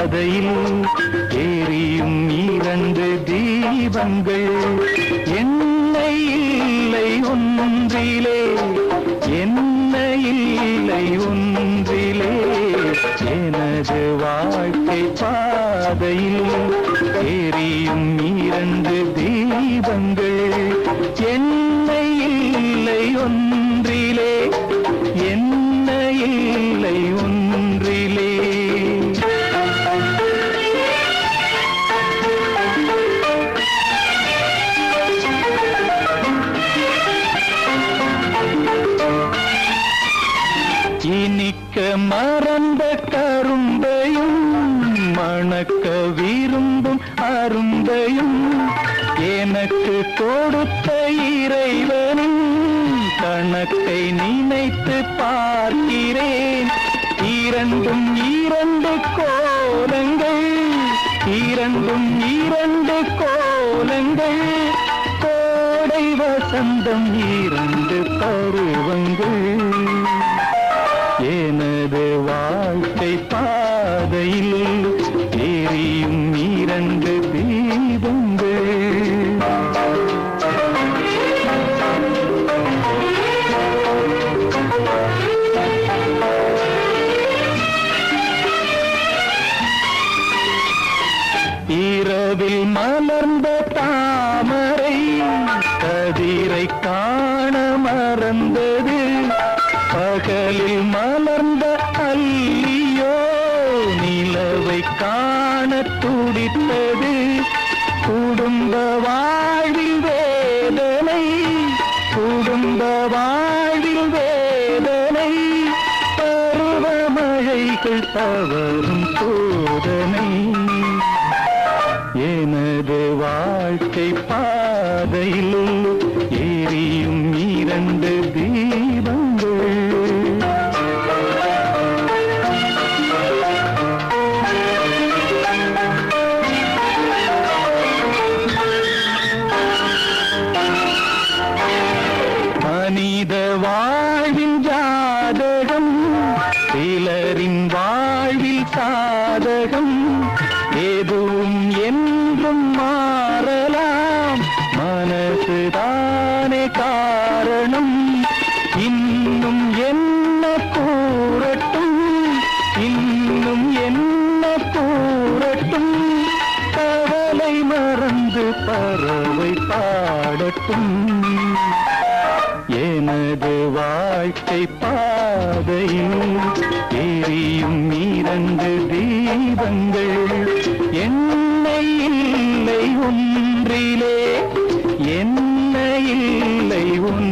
பாதையில் எரியும் இரண்டு தீபங்கள். என்னை இல்லை ஒன்றிலே என்னை இல்லை ஒன்றிலே. எனது வாழ்க்கை பாதையில் எரியும் இரண்டு தீபங்கள். என்னை இல்லை ஒன்று இனிக்க மறந்த கரும்பையும் மணக்க விரும்பும் அரும்பையும் எனக்கு கொடுத்த இறைவனும் கணக்கை நினைத்து பார்க்கிறேன். இரண்டும் இரண்டு கோலங்கள் இரண்டும் இரண்டு கோலங்கள் கோடை வசந்தம் இரண்டு பருவங்கள். மலர்ந்த அல்லியோ நிலவை காண துடித்தது. குடும்ப வாழ்வில் வேதனை குடும்ப வாழ்வில் வேதனை. பருவமழைகள் தவறும் சோதனை. எனது வாழ்க்கை பாதையிலும் மனசுதானே காரணம்? இன்னும் என்ன கூறட்டும்? இன்னும் என்ன கூறட்டும்? கவலை மறந்து பறவை பாடட்டும். எனது வாழ்க்கை பாதையில் எரியும் இரண்டு தீபங்கள். என்னை இல்லை ஒன்றிலே. என்ன இல்லை உன்